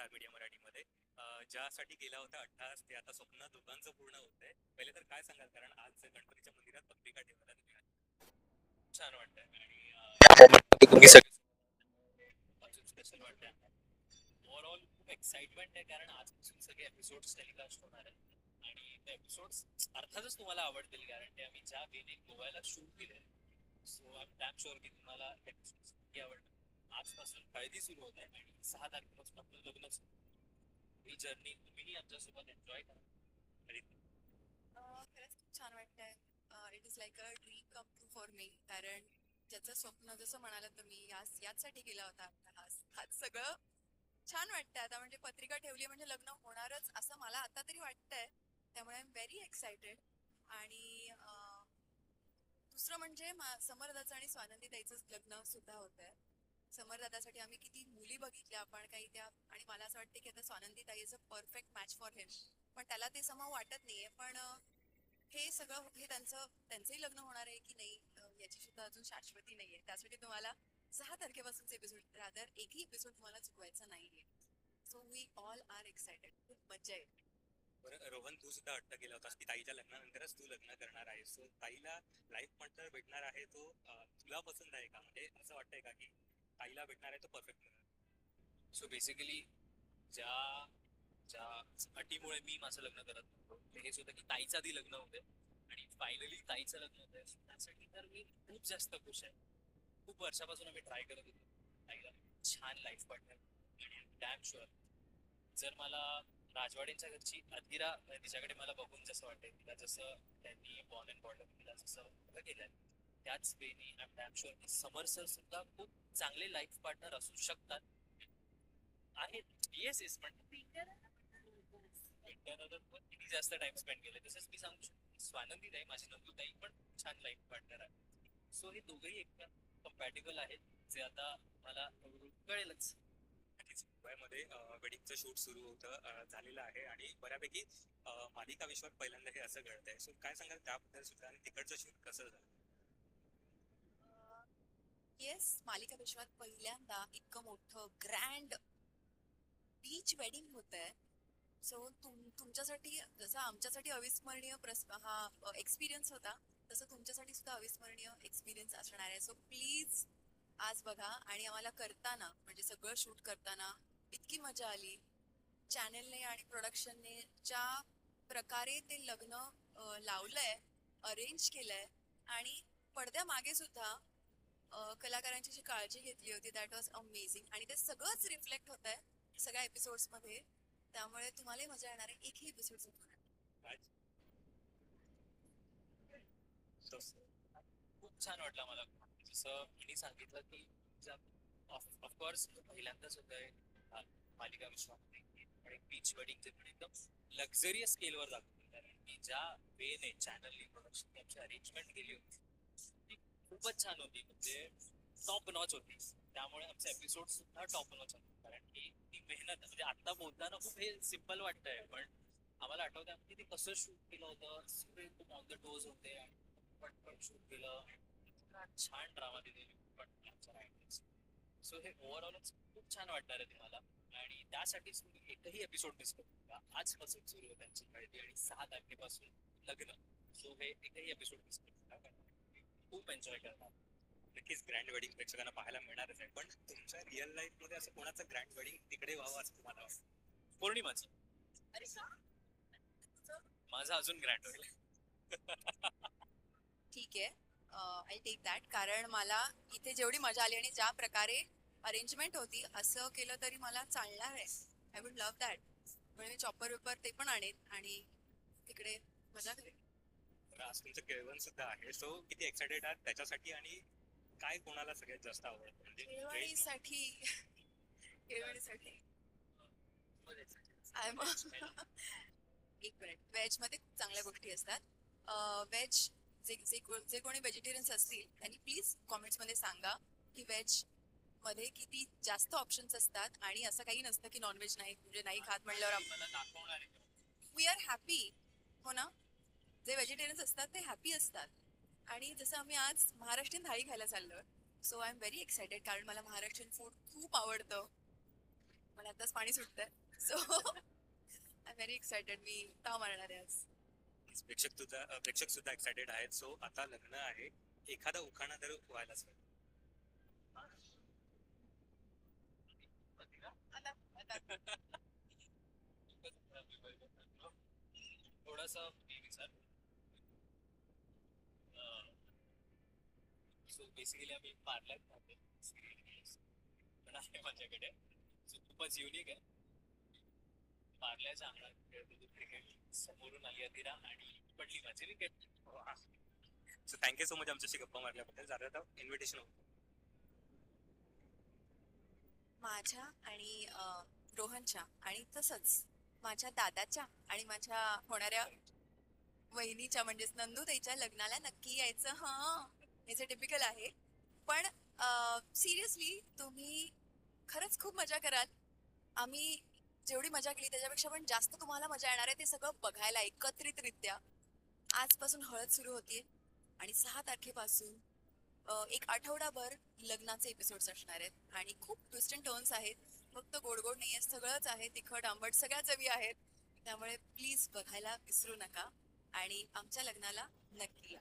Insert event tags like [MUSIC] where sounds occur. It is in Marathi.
स्टार मीडिया मराठीमध्ये. ज्यासाठी गेला होता अठ्ठास ते आता स्वप्न दोघांचं पूर्ण होतंय. पहिले तर काय सांगाल? कारण आज गणपतीच्या मंदिरात पत्रिका ठेवायला तुम्ही छान वाटतंय. आणि स्पेशल वाटतंय. ओव्हरऑल खूप एक्साइटमेंट आहे कारण आजपासून सगळे एपिसोड्स टेलिकास्ट होणार आहेत. आणि ते एपिसोड्स अर्थातच तुम्हाला आवडतील कारण ते आम्ही ज्या वेने गोव्याला शूट केले सो आय एम शुअर की तुम्हाला एपिसोड्स नक्की आवडतील. आजपासून हळदी सुरू होत आहे. आणि सहा तारखेपासून आपलं लग्न सुरू ही जर्नी तुम्हीही आमच्यासोबत एन्जॉय करा. अह, खरंच खूप छान वाटतंय. It is like a dream come true for me कारण ज्याचं स्वप्न जसं म्हणाला तुम्ही याच याचसाठी गेला होता आज. हा सगळं छान वाटतंय. आता म्हणजे पत्रिका ठेवली म्हणजे लग्न होणारच असं मला आता तरी वाटतंय. त्यामुळे आय एम व्हेरी एक्सायटेड आणि दुसरं म्हणजे समर्थाचं समरदाचं आणि स्वानंदीताईचं लग्न सुद्धा होत आहे समरदादासाठी आम्ही किती मुली बघितल्या पण काही त्या आणि मला असं वाटतं की आता स्वानंदीताई is a perfect match for him पण त्याला ते समाव वाटत नाहीये. पण हे सगळं हे त्यांचं त्यांचंही लग्न होणार आहे की नाही याची सुद्धा अजून शाश्वती नाहीये. त्यासाठी तुम्हाला सहा तारखेपासूनचे एपिसोड रादर एकही एपिसोड तुम्हाला चुकवायचा नाहीये. So we all are excited खूप मज्जा येईल. बरं रोहन तू सुद्धा अट्ट केला होतास की ताईच्या लग्नानंतरच तू लग्न करणार आहे सो ताईला लाईफ पार्टनर भेटणार आहे तो तुला पसंत आहे का? म्हणजे असं वाटतंय का की ताईला भेटणार आहे तो परफेक्ट सो बेसिकली ज्या ज्या अटीमुळे मी माझं लग्न करत नव्हतो म्हणजे हेच होतं की ताईचं आधी लग्न होते आणि फायनली ताईचं लग्न होतं त्यासाठी तर मी खूप जास्त खुश आहे. खूप वर्षापासून आम्ही ट्राय करत होतो. ताईला छान लाईफ पार्टनर आणि डॅम शुअर जर मला राजवाड्यांच्या घरची अधिरा तिच्याकडे मला बघून जसं वाटेल तिला जसं त्यांनी बॉर्न अँड बॉर्डर तिला जसं केलं केलंय त्याच वेनी आय डॅम शुअर की समर सर सुद्धा खूप चांगले लाईफ पार्टनर असू शकतात. आहेत. येस एस पण किती जास्त टाइम स्पेंड केले तसंच मी सांगू शकतो स्वानंदी ताई माझी नंदू ताई पण छान लाईफ पार्टनर आहे सो हे दोघेही एकदम कम्पॅटेबल आहेत जे आता मला कळेलच. मुंबईमध्ये वेडिंगचं शूट सुरू होतं झालेलं आहे आणि बऱ्यापैकी मालिका विश्वात पहिल्यांदा हे असं घडतंय. सो काय सांगाल त्याबद्दल सुद्धा आणि तिकडचं शूट कसं झालं? येस मालिका विश्वात पहिल्यांदा इतकं मोठं ग्रँड बीच वेडिंग होत आहे सो तुम तुमच्यासाठी जसं आमच्यासाठी अविस्मरणीय प्रस हा एक्सपिरियन्स होता तसं तुमच्यासाठी सुद्धा अविस्मरणीय एक्सपिरियन्स असणार आहे. सो प्लीज आज बघा आणि आम्हाला करताना म्हणजे सगळं शूट करताना इतकी मजा आली. चॅनेलने आणि प्रोडक्शनने ज्या प्रकारे ते लग्न लावलंय अरेंज केलंय आणि पडद्यामागे सुद्धा कलाकारांची जी काळजी घेतली होती दॅट वॉज अमेझिंग आणि ते सगळंच रिफ्लेक्ट होत आहे सगळ्या एपिसोड्समध्ये. त्यामुळे तुम्हालाही मजा येणार आहे. एकही एपिसोड खूप छान वाटलं मला. जसं मी सांगितलं की ऑफकोर्स पहिल्यांदाच होत आहे मालिका विश्वामध्ये. पण एक बीच वेडिंग पण एकदम लक्झरियस स्केलवर दाखवलं कारण की ज्या वेने चॅनलने प्रोडक्शन आमची अरेंजमेंट केली होती खूपच छान होती. म्हणजे टॉप नॉच होती. त्यामुळे आमचे एपिसोड सुद्धा टॉप नॉच होते. कारण की ती मेहनत म्हणजे आता बोलताना खूप हे सिंपल वाटतंय पण आम्हाला आठवतं की ते कसं शूट केलं होतं. सगळे खूप ऑन द टोज होते. आणि पटपट शूट केलं. इतका छान ड्रामा दिलेली. पण आमच्या सो हे ओव्हरऑलच खूप छान वाटणार आहे तुम्हाला आणि त्यासाठी तुम्ही एकही एपिसोड मिस करू नका. आजपासून सुरू आहे त्यांची हळदी आणि सहा तारखेपासून लग्न. सो हे एकही एपिसोड मिस करू नका. कारण खूप एन्जॉय करणार नक्कीच ग्रँड वेडिंग प्रेक्षकांना पाहायला मिळणारच आहे. पण तुमच्या रिअल लाईफमध्ये असं कोणाचं ग्रँड वेडिंग तिकडे व्हावं असं तुम्हाला वाटतं? पौर्णिमाचं. अरे माझं अजून ग्रँड होईल. ठीक आहे. आय टेक दॅट कारण मला इथे जेवढी मजा आली आणि ज्या प्रकारे अरेंजमेंट होती असं केलं तरी मला चालणार आहे. आय वुड लव्ह दॅट म्हणजे मी चॉपर वेपर ते पण आणेन आणि तिकडे मजा करेन. आज तुमचं केळवण सुद्धा आहे. सो किती एक्साइटेड आहात त्याच्यासाठी आणि काय कोणाला सगळ्यात जास्त आवडतं? म्हणजे केळवणीसाठी. केळवणीसाठी. आय एक मिनिट व्हेजमध्ये खूप चांगल्या गोष्टी असतात. व्हेज जे जे जे कोणी व्हेजिटेरियन्स असतील त्यांनी प्लीज कॉमेंट्समध्ये सांगा की व्हेजमध्ये किती जास्त ऑप्शन्स असतात आणि असं काही नसतं की नॉनव्हेज नाही म्हणजे नाही खात म्हणल्यावर आपण दाखवणार वी आर हॅपी हो ना? जे व्हेजिटेरियन्स असतात ते हॅपी असतात. आणि जसं आम्ही आज महाराष्ट्रीयन थाळी खायला चाललो so I am very excited कारण मला महाराष्ट्रीयन फूड खूप आवडतं. मला आताच पाणी सुटतंय. सो आय व्हेरी एक्सायटेड मी ताव मारणार आहे आज. प्रेक्षक अ, प्रेक्षक सुद्धा एक्सायटेड आहेत. सो आता लग्न आहे. एखादा उखाणा तर व्हायलाच पाहिजे [LAUGHS] थोडासा मी विचार सो बेसिकली आम्ही पार्लर खाते पण आहे माझ्याकडे. सो खूपच युनिक आहे. पार्ल्याच्या अंगणात खेळत क्रिकेट समोरून आली अतिरा आणि पडली माझी wicket so thank you so much आमच्याशी गप्पा मारल्याबद्दल. जरा आता इन्व्हिटेशन होतं. माझ्या आणि रोहनच्या आणि तसंच माझ्या दादाच्या आणि माझ्या होणाऱ्या वहिनीच्या म्हणजेच नंदुताईच्या लग्नाला नक्की यायचं हा. याचं टिपिकल आहे. पण सिरियसली तुम्ही खरंच खूप मजा कराल. आम्ही जेवढी मजा केली त्याच्यापेक्षा पण जास्त तुम्हाला मजा येणार आहे ते सगळं बघायला एकत्रितरित्या. आजपासून हळद सुरू होतीये आणि सहा तारखेपासून एक आठवडाभर लग्नाचे एपिसोड्स असणार आहेत. आणि खूप ट्विस्ट अँड टर्न्स आहेत. फक्त गोड गोड नाही आहे सगळंच आहे. तिखट आंबट सगळ्या चवी आहेत. त्यामुळे प्लीज बघायला विसरू नका. आणि आमच्या लग्नाला नक्की या.